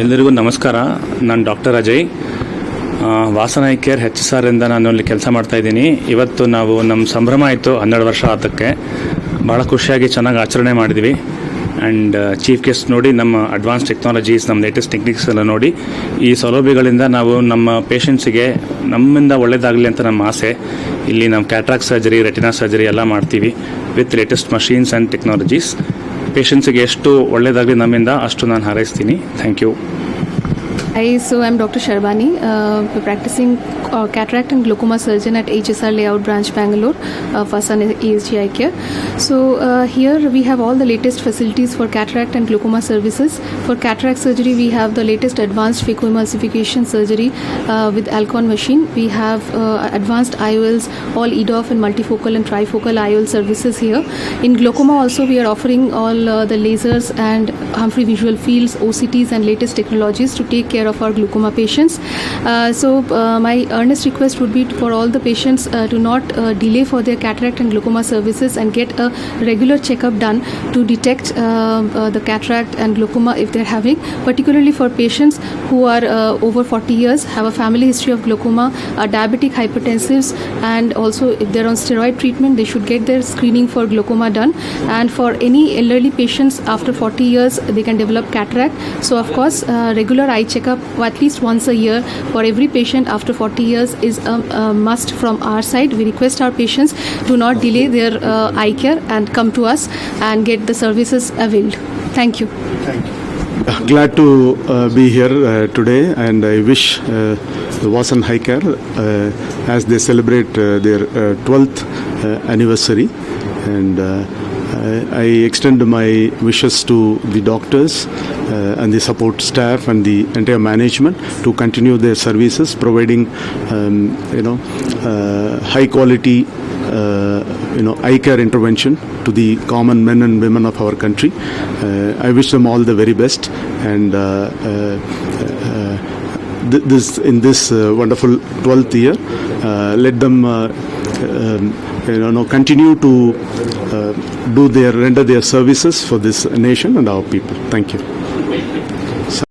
ಎಲ್ಲರಿಗೂ ನಮಸ್ಕಾರ. ನಾನು ಡಾಕ್ಟರ್ ಅಜಯ್. ವಾಸನಾಯ್ ವಾಸನ ಕೇರ್ ಹೆಚ್ ಎಸ್ ಇಂದ ನಾನು ಅಲ್ಲಿ ಕೆಲಸ ಮಾಡ್ತಾ ಇದ್ದೀನಿ. ಇವತ್ತು ನಾವು ನಮ್ಮ ಸಂಭ್ರಮ ಆಯಿತು ಹನ್ನೆರಡು ವರ್ಷ ಆತಕ್ಕೆ. ಭಾಳ ಖುಷಿಯಾಗಿ ಚೆನ್ನಾಗಿ ಆಚರಣೆ ಮಾಡಿದ್ವಿ. ಆ್ಯಂಡ್ ಚೀಫ್ ಗೆಸ್ಟ್ ನೋಡಿ, ನಮ್ಮ ಅಡ್ವಾನ್ಸ್ ಟೆಕ್ನಾಲಜೀಸ್ ನಮ್ಮ ಲೇಟೆಸ್ಟ್ ಟೆಕ್ನಿಕ್ಸ್ ಎಲ್ಲ ನೋಡಿ, ಈ ಸೌಲಭ್ಯಗಳಿಂದ ನಾವು ನಮ್ಮ ಪೇಷಂಟ್ಸಿಗೆ ನಮ್ಮಿಂದ ಒಳ್ಳೇದಾಗಲಿ ಅಂತ ನಮ್ಮ ಆಸೆ. ಇಲ್ಲಿ ನಾವು ಕ್ಯಾಟ್ರಾಕ್ ಸರ್ಜರಿ ರೆಟಿನಾ ಸರ್ಜರಿ ಎಲ್ಲ ಮಾಡ್ತೀವಿ with latest machines and technologies ಪೇಷಂಟ್ಸಿಗೆ ಎಷ್ಟು ಒಳ್ಳೆಯದಾಗಲಿ ನಮ್ಮಿಂದ, ಅಷ್ಟು ನಾನು ಹಾರೈಸ್ತೀನಿ. Thank you I so I am doctor Sharbani practising uh, cataract and glaucoma surgeon at HSR Layout Branch, Bangalore, uh, for Sun ESG Eye Care. So uh, here we have all the latest facilities for cataract and glaucoma services. For cataract surgery, we have the latest advanced phacoemulsification surgery uh, with Alcon machine. We have uh, advanced IOLs, all EDOF and multifocal and trifocal IOL services here. In glaucoma also, we are offering all uh, the lasers and Humphrey visual fields, OCTs and latest technologies to take care of our glaucoma patients. So my earnest request would be for all the patients uh, to not uh, delay for their cataract and glaucoma services and get a regular checkup done to detect uh, the cataract and glaucoma if they're having, particularly for patients who are over 40 years, have a family history of glaucoma, are diabetic hypertensives, and also if they're on steroid treatment, they should get their screening for glaucoma done. And for any elderly patients after 40 years, they can develop cataract. So, of course, regular eye checkup at least once a year for every patient after 40 years is a, a must from our side. We request our patients do not delay their uh, eye care and come to us and get the services availed. Thank you. Glad to uh, be here uh, today, and I wish uh, the Wasan High Care, uh, as they celebrate uh, their uh, 12th uh, anniversary, and uh, I I extend my wishes to the doctors uh, and the support staff and the entire management to continue their services, providing um, you know uh, high quality uh, you know eye care intervention to the common men and women of our country. Uh, I wish them all the very best and. Uh, uh, uh, this in this uh, wonderful 12th year uh, let them uh, you know continue to uh, do their render their services for this nation and our people. Thank you